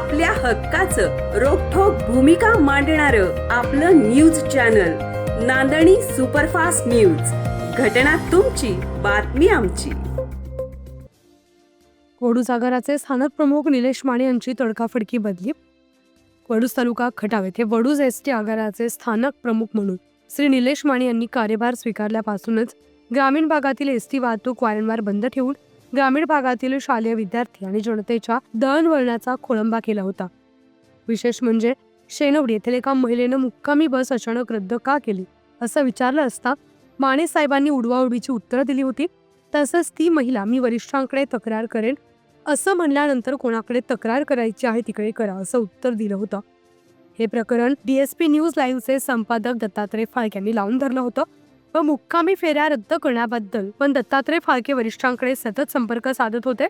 आपल्या हक्काचं रोखोक भूमिका मांडणार आपलं न्यूज चॅनल नांदणी सुपरफास्ट न्यूज. घटना तुमची बातमी आमची. वडूज आगाराचे स्थानक प्रमुख निलेश माने यांची तडकाफडकी बदली. वडूज तालुका खटाव येथे वडूज एस टी आगाराचे स्थानक प्रमुख म्हणून श्री निलेश माने यांनी कार्यभार स्वीकारल्यापासूनच ग्रामीण भागातील एस टी वाहतूक वारंवार बंद ठेवून ग्रामीण भागातील शालेय विद्यार्थी आणि जनतेच्या दळणवळणाचा खोळंबा केला होता. विशेष म्हणजे शेनवडी येथील एका महिलेनं मुक्कामी बस अचानक रद्द का केली असं विचारलं असता माने साहेबांनी उडवाउडवीची उत्तरं दिली होती तसंच ती महिला मी वरिष्ठांकडे तक्रार करेन असं म्हणल्यानंतर कोणाकडे तक्रार करायची आहे तिकडे करा असं उत्तर दिलं होतं. हे प्रकरण डीएसपी न्यूज लाईव्हचे संपादक दत्तात्रय फाळक यांनी लावून धरलं होतं. व मुक्कामी फेऱ्या रद्द करण्याबद्दल पण दत्तात्रय फाळके वरिष्ठांकडे सतत संपर्क साधत होते.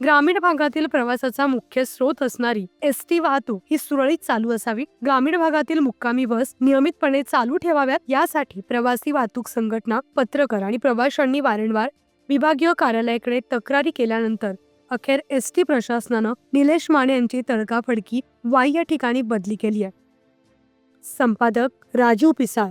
ग्रामीण भागातील प्रवासाचा मुख्य स्रोत असणारी एस टी वाहतूक ही सुरळीत चालू असावी. ग्रामीण भागातील मुक्कामी बस नियमितपणे चालू ठेवाव्यात. यासाठी प्रवासी वाहतूक संघटना पत्रकार आणि प्रवाशांनी वारंवार विभागीय कार्यालयाकडे तक्रारी केल्यानंतर अखेर एस टी प्रशासनानं निलेश माने यांची तडकाफडकी वाई या ठिकाणी बदली केली आहे. संपादक राजू पिसाळ.